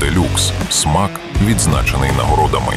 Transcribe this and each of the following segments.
Делюкс. Смак відзначений нагородами.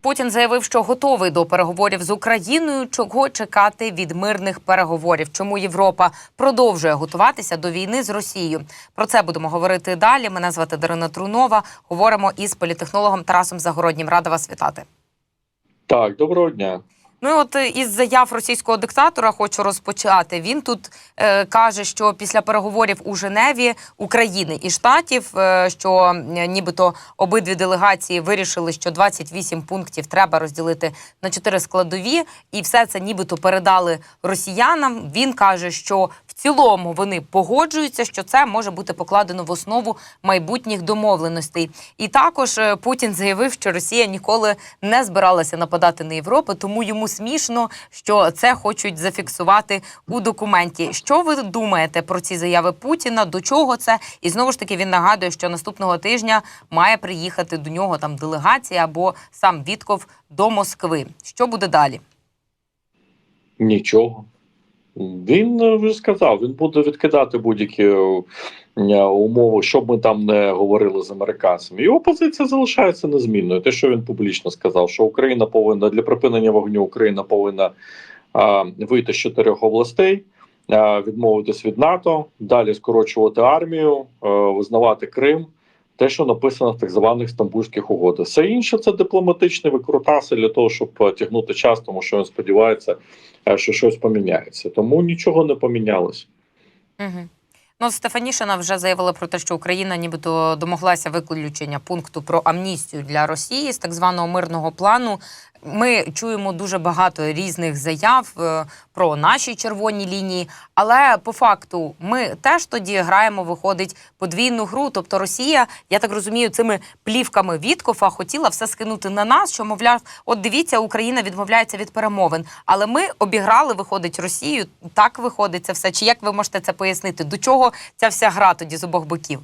Путін заявив, що готовий до переговорів з Україною. Чого чекати від мирних переговорів? Чому Європа продовжує готуватися до війни з Росією? Про це будемо говорити далі. Мене звати Дарина Трунова. Говоримо із політехнологом Тарасом Загороднім. Рада вас вітати. Так, доброго дня. Ну от е, із заяв російського диктатора хочу розпочати. Він тут е, каже, що після переговорів у Женеві України і штатів, е, що е, нібито обидві делегації вирішили, що 28 пунктів треба розділити на чотири складові, і все це нібито передали росіянам. Він каже, що цілому вони погоджуються, що це може бути покладено в основу майбутніх домовленостей. І також е, Путін заявив, що Росія ніколи не збиралася нападати на Європу, тому йому смішно, що це хочуть зафіксувати у документі. Що ви думаєте про ці заяви Путіна? До чого це? І знову ж таки він нагадує, що наступного тижня має приїхати до нього там делегація або сам Вітков до Москви. Що буде далі? Нічого. Він е, вже сказав, він буде відкидати будь-які е, умови, щоб ми там не говорили з американцями. Його позиція залишається незмінною. Те, що він публічно сказав, що Україна повинна для припинення вогню Україна повинна а, вийти з чотирьох областей, відмовитись від НАТО, далі скорочувати армію, визнавати Крим. Те, що написано в так званих стамбульських угодах. Все інше це дипломатичні викрутаси для того, щоб е, тягнути час, тому що він сподівається, е, що щось поміняється. Тому нічого не помінялось. Угу. Ну, Стефанішина вже заявила про те, що Україна нібито домоглася виключення пункту про амністію для Росії з так званого мирного плану. Ми чуємо дуже багато різних заяв е, про наші червоні лінії, але по факту ми теж тоді граємо, виходить подвійну гру. Тобто Росія, я так розумію, цими плівками Віткофа хотіла все скинути на нас, що мовляв, от дивіться, Україна відмовляється від перемовин. Але ми обіграли, виходить Росію. Так виходить це все. Чи як ви можете це пояснити? До чого ця вся гра тоді з обох боків?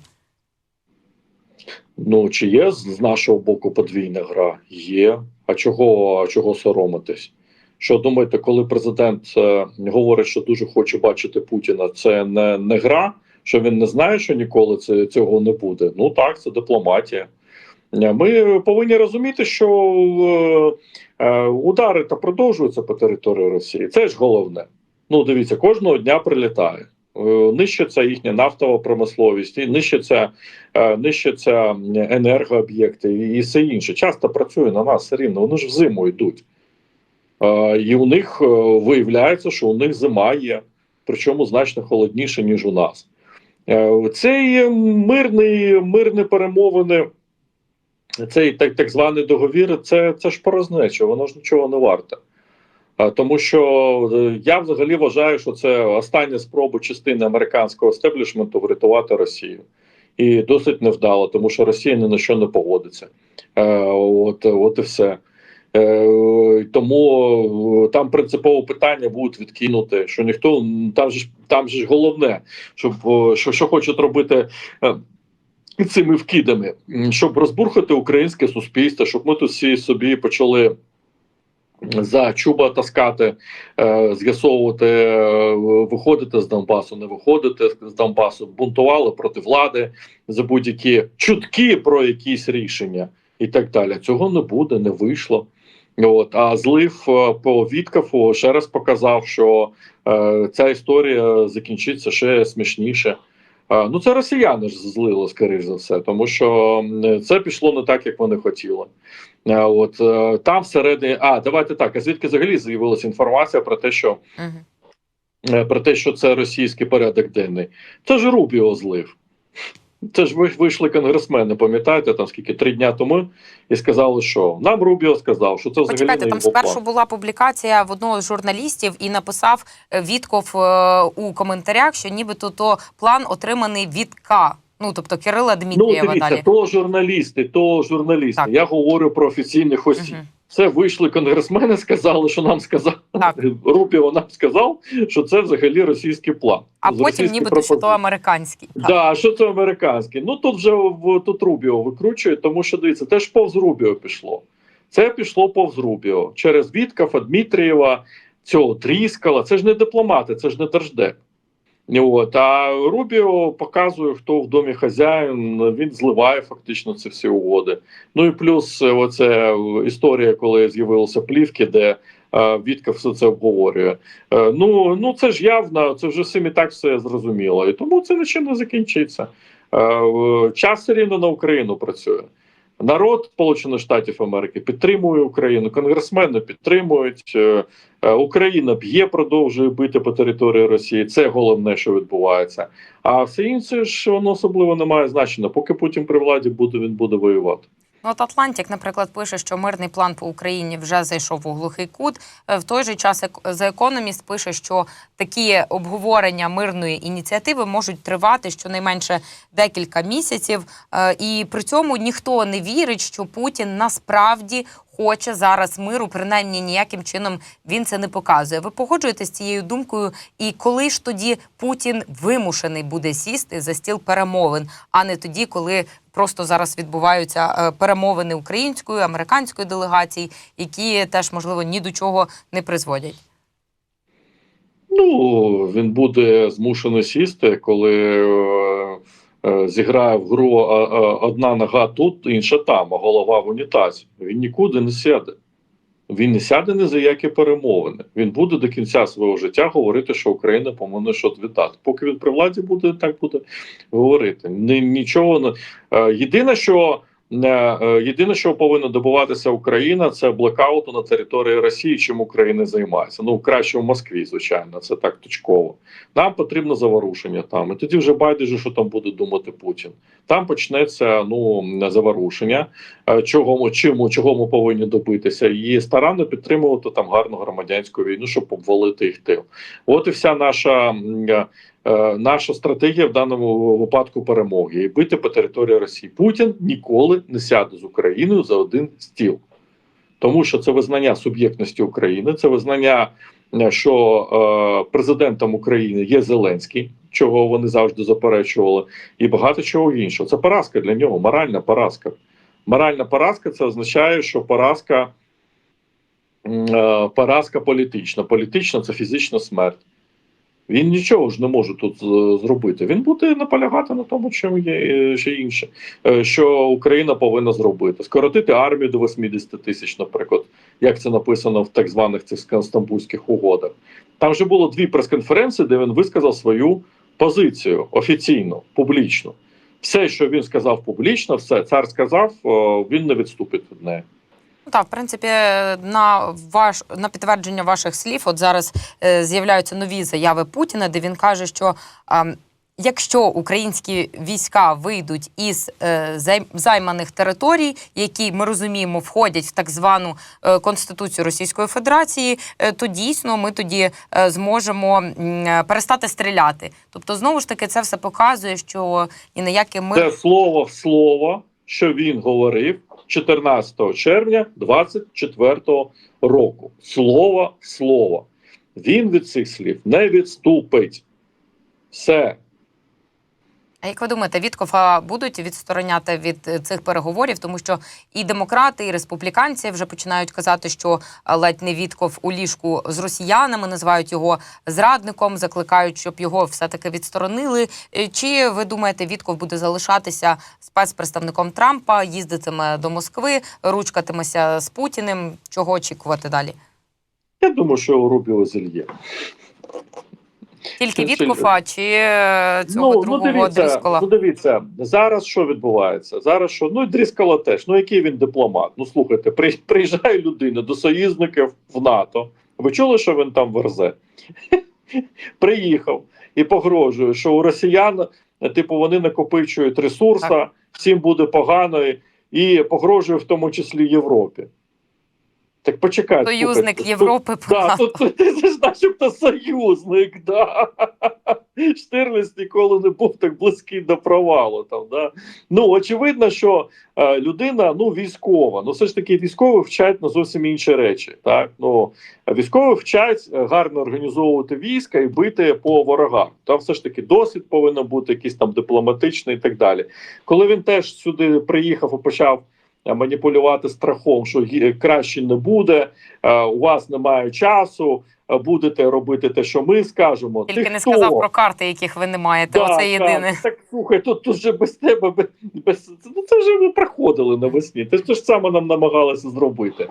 Ну чи є з нашого боку подвійна гра? Є. А чого, чого соромитись? Що думаєте, коли президент е, говорить, що дуже хоче бачити Путіна, це не, не гра, що він не знає, що ніколи це, цього не буде? Ну так, це дипломатія. Е, Ми повинні розуміти, що е, е, удари та продовжуються по території Росії. Це ж головне. Ну, дивіться, кожного дня прилітає. Е, Нищиться їхня нафтова промисловість, і нищиться, е, нищаться енергооб'єкти і все інше. Часто працює на нас все рівно. Вони ж в зиму йдуть. Е, І у них виявляється, що у них зима є, причому значно холодніше, ніж у нас. Цей мирний, мирні перемовини, цей так, так званий договір, це, це ж порознеча, воно ж нічого не варте. Тому що е, я взагалі вважаю, що це остання спроба частини американського естеблішменту врятувати Росію. І досить невдало, тому що Росія ні на що не погодиться. Е, от, от і все. Е, тому е, там принципове питання будуть відкинути, що ніхто там ж там же головне, щоб що, що хочуть робити. е, Цими вкидами, щоб розбурхати українське суспільство, щоб ми тут всі собі почали за чуба таскати, е, з'ясовувати, е, виходити з Донбасу, не виходити з Донбасу, бунтували проти влади за будь-які чутки про якісь рішення і так далі. Цього не буде, не вийшло. От а злив е, по Віткафу ще раз показав, що е, ця історія закінчиться ще смішніше. Ну це росіяни ж злили, скоріш за все, тому що це пішло не так, як вони хотіли. От е, там всередині, а давайте так. А звідки взагалі з'явилася інформація про те, що е, про те, що це російський порядок денний? Це ж Рубіо злив. Це ж ви- вийшли конгресмени, пам'ятаєте, там скільки три дня тому, і сказали, що нам Рубіо сказав, що це взагалі Почекайте, не там спершу план. була публікація в одного з журналістів, і написав е, Вітков е, у коментарях, що нібито то план отриманий від К. Ну тобто Кирила Ну, Дмитрієва дивіться, далі. то журналісти, то журналісти. Так. Я говорю про офіційних осіб. Мгм. Це вийшли конгресмени, сказали, що нам сказав Так. Рубіо нам сказав, що це взагалі російський план. А потім нібито що то американський. Так. Да, що це американський? Ну тут вже тут Рубіо викручує, тому що дивіться, теж повз Рубіо пішло. Це пішло повз Рубіо через Віткафа, Дмитрієва, цього Тріскала. Це ж не дипломати, це ж не держдеп. От, а Рубіо показує, хто в домі хазяїн. Він зливає фактично ці всі угоди. Ну і плюс, е, оце історія, коли з'явилися плівки, де е, Вітка все це обговорює. Е, ну, ну це ж явно, це вже всім і так все зрозуміло. І тому це нічим не закінчиться. Е, час рівно на Україну працює. Народ Сполучених Штатів Америки підтримує Україну, конгресмени підтримують. е, е, Україна б'є, продовжує бити по території Росії. Це головне, що відбувається. А все інше ж воно особливо не має значення. Поки Путін при владі буде, він буде воювати. От Атлантик, наприклад, пише, що мирний план по Україні вже зайшов у глухий кут. Е, В той же час The Economist пише, що такі обговорення мирної ініціативи можуть тривати щонайменше декілька місяців, Е, і при цьому ніхто не вірить, що Путін насправді хоче зараз миру, принаймні ніяким чином він це не показує. Ви погоджуєтесь з цією думкою? І коли ж тоді Путін вимушений буде сісти за стіл перемовин, а не тоді, коли просто зараз відбуваються е, перемовини української, американської делегацій, які теж можливо ні до чого не призводять. Ну він буде змушений сісти, коли е, зіграє в гру а, а, одна нога тут, інша там, а голова в унітазі. Він нікуди не сяде. Він не сяде ні за які перемовини. Він буде до кінця свого життя говорити, що Україна повинна щось віддати. Поки він при владі буде, так буде говорити. Нічого не Е, єдине, що е, е, єдине, що повинна добуватися Україна, це блекауту на території Росії, чим Україна займається. Ну краще в Москві, звичайно, це так точково. Нам потрібно заворушення там. І тоді вже байдуже, що там буде думати Путін. Там почнеться ну заворушення, е, чого ми чим чого ми повинні добитися, і старанно підтримувати там гарну громадянську війну, щоб обвалити їх тил. От і вся наша. Е, Наша стратегія в даному випадку перемоги і бити по території Росії. Путін ніколи не сяде з Україною за один стіл, тому що це визнання суб'єктності України, це визнання, е, що е, президентом України є Зеленський, чого вони завжди заперечували, і багато чого іншого. Це поразка для нього, моральна поразка. Моральна поразка це означає, що поразка, поразка політична. Політична це фізична смерть. Він нічого ж не може тут е, зробити. Він буде наполягати на тому, чим є е, ще інше, Е, що Україна повинна зробити: скоротити армію до 80 тисяч, наприклад, як це написано в так званих цих стамбульських угодах. Там вже було дві прес-конференції, де він висказав свою позицію офіційно, публічно. Все, що він сказав публічно, все цар сказав, він не відступить від неї. Ну, Так, в принципі, на ваш на підтвердження ваших слів, от зараз е, з'являються нові заяви Путіна, де він каже, що е, якщо українські війська вийдуть із е, займаних територій, які ми розуміємо входять в так звану е, конституцію Російської Федерації, е, то дійсно ми тоді е, зможемо е, перестати стріляти. Тобто, знову ж таки, це все показує, що ні на яке ми Це слово в слово, що він говорив 14 червня 24 року. Слово слово. Він від цих слів не відступить. Все. А як ви думаєте, Віткофа будуть відстороняти від е, цих переговорів, тому що і демократи, і республіканці вже починають казати, що е, ледь не Вітков у ліжку з росіянами називають його зрадником, закликають, щоб його все таки відсторонили. Е, Чи ви думаєте, Вітков буде залишатися спецпредставником Трампа, їздитиме до Москви, ручкатиметься з Путіним? Чого очікувати далі? Я думаю, що Рубіо зільє. Тільки це- Віткофа чи е, цього другого дивіться, Дріскола? ну дивіться, зараз що відбувається? Зараз що? Ну і Дріскола теж. Ну який він дипломат? Ну слухайте, при- приїжджає людина до союзників в НАТО. Ви чули, що він там верзе? Приїхав і погрожує, що у росіян, типу, вони накопичують ресурси, всім буде погано, і погрожує в тому числі Європі. Так почекайте. Союзник слухайте, Європи по Да, тут це ж начебто союзник, да. Штирлиц ніколи не був так близький до провалу. Там, да. Ну, очевидно, що е, людина ну, військова. Ну, все ж таки, військові вчать на зовсім інші речі. Так? Ну, військові вчать е, гарно організовувати війська і бити по ворогах. Там все ж таки досвід повинен бути, якийсь там дипломатичний і так далі. Коли він теж сюди приїхав і почав. Е, Маніпулювати страхом, що краще не буде, е, у вас немає часу, е, будете робити те, що ми скажемо. Тільки Ти не хто? сказав про карти, яких ви не маєте. Да, Оце єдине. Так, так слухай, тут, тут вже без тебе, без, без ну це вже ми проходили навесні. Те, ж саме нам намагалися зробити.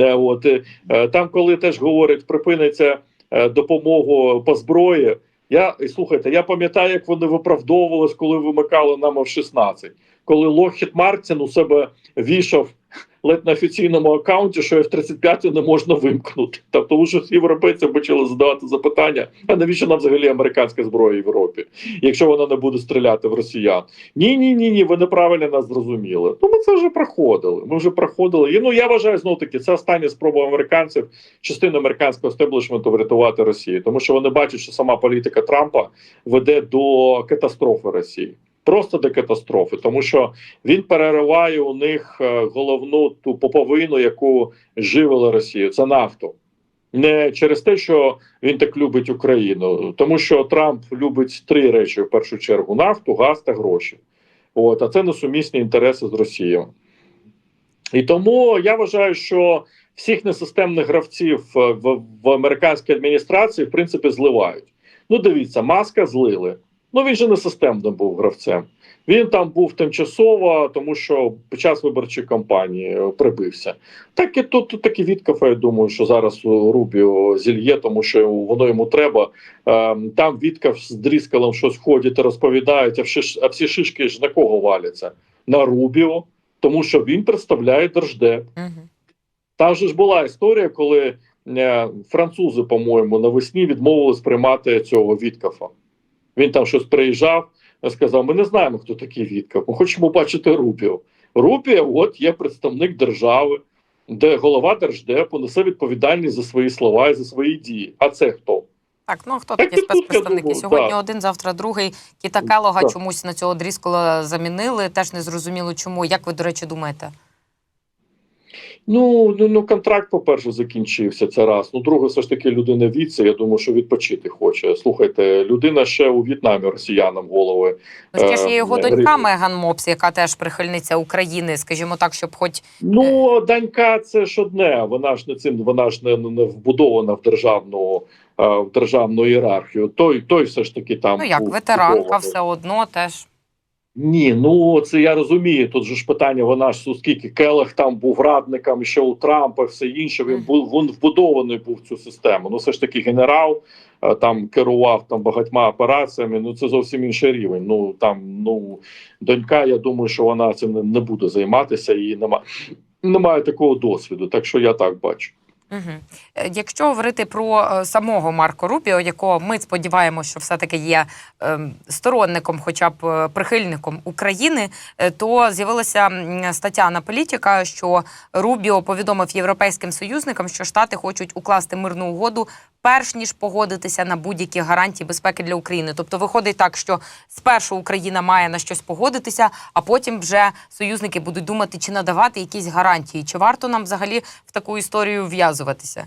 Е, от, е, е, там, коли теж говорять, припиниться е, допомогу по зброї. Я слухайте, я пам'ятаю, як вони виправдовувались, коли вимикали нам F-16. Коли Лохід Мартін у себе вішав ледь на офіційному аккаунті, що F-35 не можна вимкнути. Тобто уже європейці почали задавати запитання: а навіщо нам взагалі американська зброя в Європі, якщо вона не буде стріляти в росіян? Ні, ні, ні, ні, ви неправильно нас зрозуміли. Ну ми це вже проходили. Ми вже проходили. І ну я вважаю знову таки, це остання спроба американців, частину американського стеблішменту врятувати Росію, тому що вони бачать, що сама політика Трампа веде до катастрофи Росії. Просто до катастрофи, тому що він перериває у них е, головну ту поповину, яку живила Росію. Це нафту. Не через те, що він так любить Україну, тому що Трамп любить три речі: в першу чергу: нафту, газ та гроші. От, а це несумісні інтереси з Росією. І тому я вважаю, що всіх несистемних гравців е, в, в американській адміністрації в принципі зливають. Ну, дивіться, маска злили. Ну він же не системним був гравцем. Він там був тимчасово, тому що під час виборчої кампанії е, прибився. Так і тут, тут таки Віткафа, я думаю, що зараз у Рубіо зільє, тому що воно йому треба. Е, там Віткав з Дріскалом щось ходять і розповідають, а всі, а всі шишки ж на кого валяться? На Рубіо, тому що він представляє Держдеп. Угу. Там же ж була історія, коли е, французи, по-моєму, навесні відмовились приймати цього Віткафа. Він там щось приїжджав, сказав: Ми не знаємо, хто такий Віткаф. Ми хочемо бачити Рубіо. Рубіо, от є представник держави, де голова держдепу несе відповідальність за свої слова і за свої дії. А це хто? Так, ну хто Так такі спецпредставники? думаю, Сьогодні да. один, завтра другий. Кіта Келога Так. чомусь на цього дріскола замінили. Теж не зрозуміло чому. Як ви, до речі, думаєте? Ну, ну, ну контракт, по-перше, закінчився це раз. Ну, друге, все ж таки, людина в віці, я думаю, що відпочити хоче. Слухайте, людина ще у В'єтнамі росіянам голови. Ну, ще ж є Е, його е, донька Меган Мопс, яка теж прихильниця України, скажімо так, щоб хоч Ну, донька, це ж одне. Вона ж не цим, вона ж не, не вбудована в державну е, в державну ієрархію. Той, той все ж таки там ну як ветеранка, все одно теж. Ні, ну це я розумію. Тут же ж питання, вона ж оскільки Келех там був радником ще у Трампа, все інше. Він був він вбудований був в цю систему. Ну, все ж таки, генерал е, там керував там багатьма операціями. Ну це зовсім інший рівень. Ну там ну донька, я думаю, що вона цим не, не буде займатися і немає, немає такого досвіду. Так що я так бачу. Угу. Якщо говорити про е, самого Марко Рубіо, якого ми сподіваємося, що все-таки є ем, сторонником, хоча б е, прихильником України, то з'явилася стаття на політика, що Рубіо повідомив європейським союзникам, що Штати хочуть укласти мирну угоду, перш ніж погодитися на будь-які гарантії безпеки для України. Тобто виходить так, що спершу Україна має на щось погодитися, а потім вже союзники будуть думати, чи надавати якісь гарантії, чи варто нам взагалі в таку історію вв'язуватися.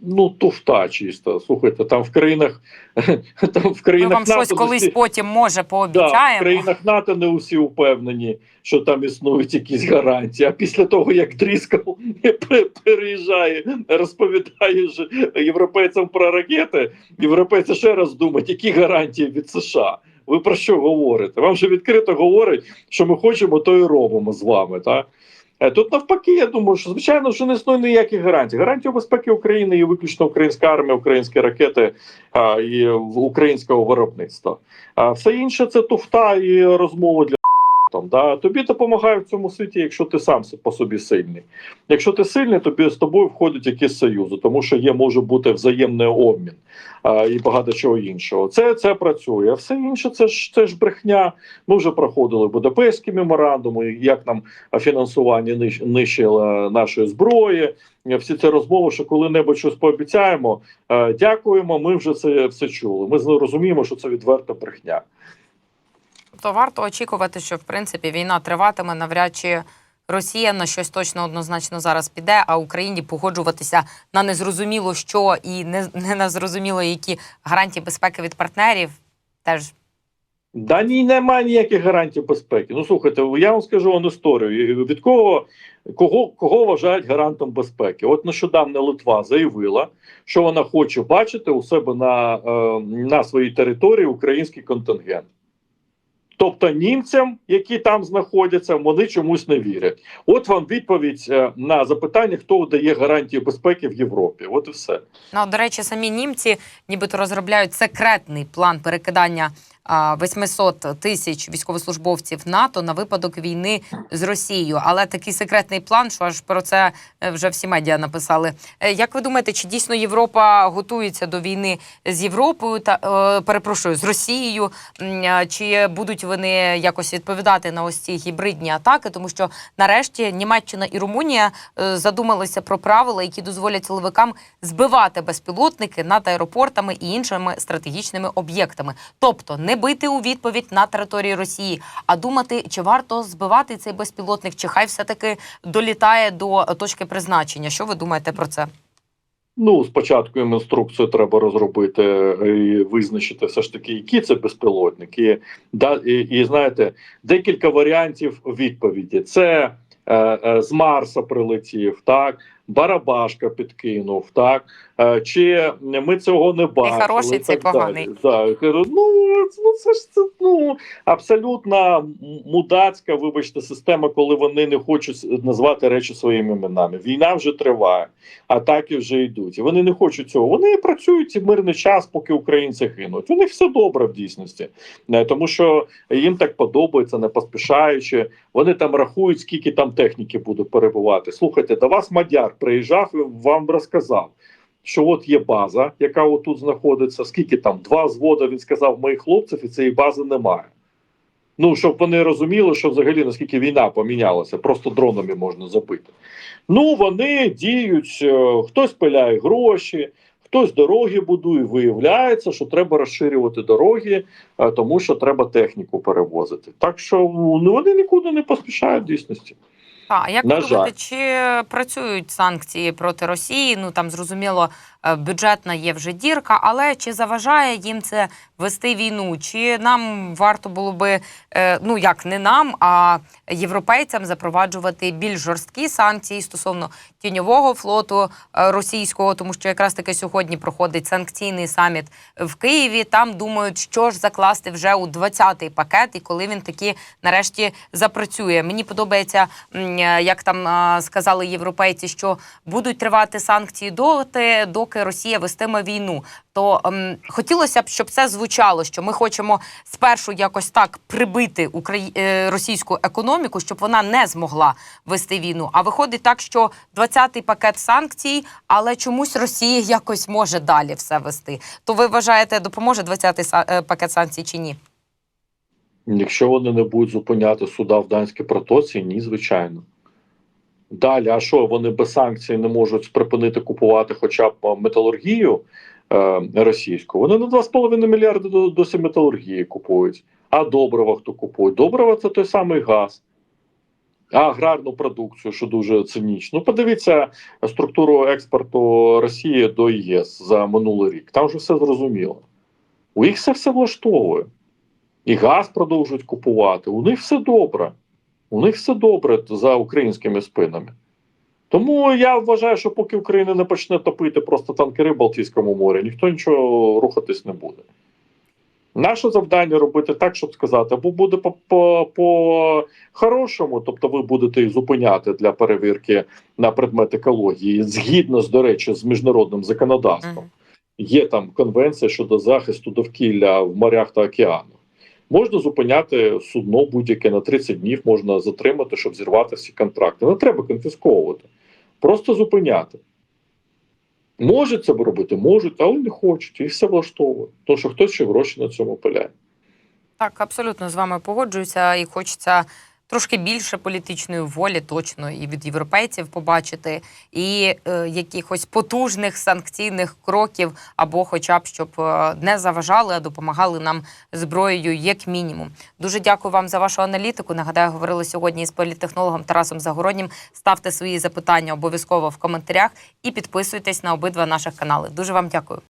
Ну, туфта чисто. Слухайте, там в країнах там в Ми країнах вам щось колись всі- потім може Да, в країнах НАТО не усі впевнені, що там існують якісь гарантії. А після того, як Дріскал переїжджає, розповідає ж європейцям про ракети, європейці ще раз думають, які гарантії від США. Ви про що говорите? Вам же відкрито говорять, що ми хочемо, то і робимо з вами. Так? Е, Тут навпаки, я думаю, що звичайно що не існує ніяких гарантій. Гарантію безпеки України є виключно українська армія, українські ракети а, і українського виробництва. А все інше це туфта і розмови для там. Да? Тобі допомагає в цьому світі, якщо ти сам по собі сильний. Якщо ти сильний, тобі з тобою входять якісь союзи, тому що є може бути взаємний обмін а, і багато чого іншого. Це, це працює. А все інше це ж це ж брехня. Ми вже проходили Будапештські меморандуми, як нам фінансування нищ- нищило нашої зброї. Всі ці розмови, що коли-небудь щось пообіцяємо, дякуємо. Ми вже це все чули. Ми розуміємо, що це відверта брехня. То варто очікувати, що в принципі війна триватиме, навряд чи Росія на щось точно однозначно зараз піде, а Україні погоджуватися на незрозуміло що і не, не на зрозуміло які гарантії безпеки від партнерів теж Да ні, немає ніяких гарантій безпеки. Ну слухайте, я вам скажу вам історію. Від кого кого, кого вважають гарантом безпеки? От нещодавно Литва заявила, що вона хоче бачити у себе на, е, на своїй території український контингент. Тобто німцям, які там знаходяться, вони чомусь не вірять. От вам відповідь е, на запитання, хто дає гарантію безпеки в Європі. От і все. Ну, до речі, самі німці нібито розробляють секретний план перекидання 800 тисяч військовослужбовців НАТО на випадок війни з Росією. Але такий секретний план, що аж про це е, вже всі медіа написали. Е, Як ви думаєте, чи дійсно Європа готується до війни з Європою та е, перепрошую з Росією? Чи будуть вони якось відповідати на ось ці гібридні атаки? Тому що нарешті Німеччина і Румунія задумалися про правила, які дозволять силовикам збивати безпілотники над аеропортами і іншими стратегічними об'єктами, тобто не бити у відповідь на території Росії, а думати, чи варто збивати цей безпілотник, чи хай все таки долітає до точки призначення. Що ви думаєте про це? Ну, спочатку їм інструкцію треба розробити і визначити все ж таки, які це безпілотники. Да, і, і знаєте, декілька варіантів відповіді: це е, е, з Марса прилетів, так, Барабашка підкинув, так. Е, чи ми цього не бачили? хороший, і цей так поганий. Так, кажу, ну, ну це ж це ну абсолютно мудацька, вибачте, система, коли вони не хочуть назвати речі своїми іменами. Війна вже триває атаки вже йдуть. І вони не хочуть цього. Вони працюють в мирний час, поки українці гинуть. У них все добре в дійсності, Е, тому що їм так подобається, не поспішаючи. Вони там рахують, скільки там техніки буде перебувати. Слухайте, до вас мадяр приїжджав і вам розказав. Що от є база, яка отут знаходиться. Скільки там два зводи він сказав моїх хлопців, і цієї бази немає. Ну щоб вони розуміли, що взагалі наскільки війна помінялася, просто дронами можна забити. Ну вони діють, е, хтось пиляє гроші, хтось дороги будує. Виявляється, що треба розширювати дороги, е, тому що треба техніку перевозити. Так що ну, вони нікуди не поспішають в дійсності. А а як На ви думаєте, чи працюють санкції проти Росії? Ну там зрозуміло, бюджетна є вже дірка, але чи заважає їм це вести війну? Чи нам варто було би е, ну як не нам, а європейцям запроваджувати більш жорсткі санкції стосовно тіньового флоту е, російського, тому що якраз таки сьогодні проходить санкційний саміт в Києві. Там думають, що ж закласти вже у 20-й пакет, і коли він таки нарешті запрацює. Мені подобається, е, як там е, сказали європейці, що будуть тривати санкції доти, доки Росія вестиме війну. То ем, хотілося б, щоб це звучало, що ми хочемо спершу якось так прибити Украї... е, російську економіку, щоб вона не змогла вести війну. А виходить так, що 20-й пакет санкцій, але чомусь Росія якось може далі все вести. То ви вважаєте, допоможе 20-й са- е, пакет санкцій чи ні? Якщо вони не будуть зупиняти суда в Данській протоці, ні, звичайно. Далі, а що вони без санкцій не можуть припинити купувати хоча б металургію е, російську? Вони на 2,5 мільярди досі металургії купують. А добрива хто купує? Добрива це той самий газ. А аграрну продукцію, що дуже цинічно. Ну, подивіться структуру експорту Росії до ЄС за минулий рік. Там вже все зрозуміло. У їх все все влаштовує. І газ продовжують купувати. У них все добре. У них все добре за українськими спинами. Тому я вважаю, що поки Україна не почне топити просто танкери в Балтійському морі, ніхто нічого рухатись не буде. Наше завдання робити так, щоб сказати, або буде по, по, по хорошому, тобто ви будете їх зупиняти для перевірки на предмет екології, згідно з, до речі, з міжнародним законодавством. Є там конвенція щодо захисту довкілля в морях та океанах. Можна зупиняти судно будь-яке на 30 днів, можна затримати, щоб зірвати всі контракти. Не треба конфісковувати, просто зупиняти. Можуть це робити, можуть, але не хочуть. І все влаштовує. Тому що хтось ще гроші на цьому пиляє. Так, абсолютно з вами погоджуюся, і хочеться трошки більше політичної волі, точно і від європейців побачити, і е, якихось потужних санкційних кроків, або, хоча б щоб е, не заважали, а допомагали нам зброєю, як мінімум. Дуже дякую вам за вашу аналітику. Нагадаю, говорили сьогодні із політтехнологом Тарасом Загороднім. Ставте свої запитання обов'язково в коментарях і підписуйтесь на обидва наших канали. Дуже вам дякую.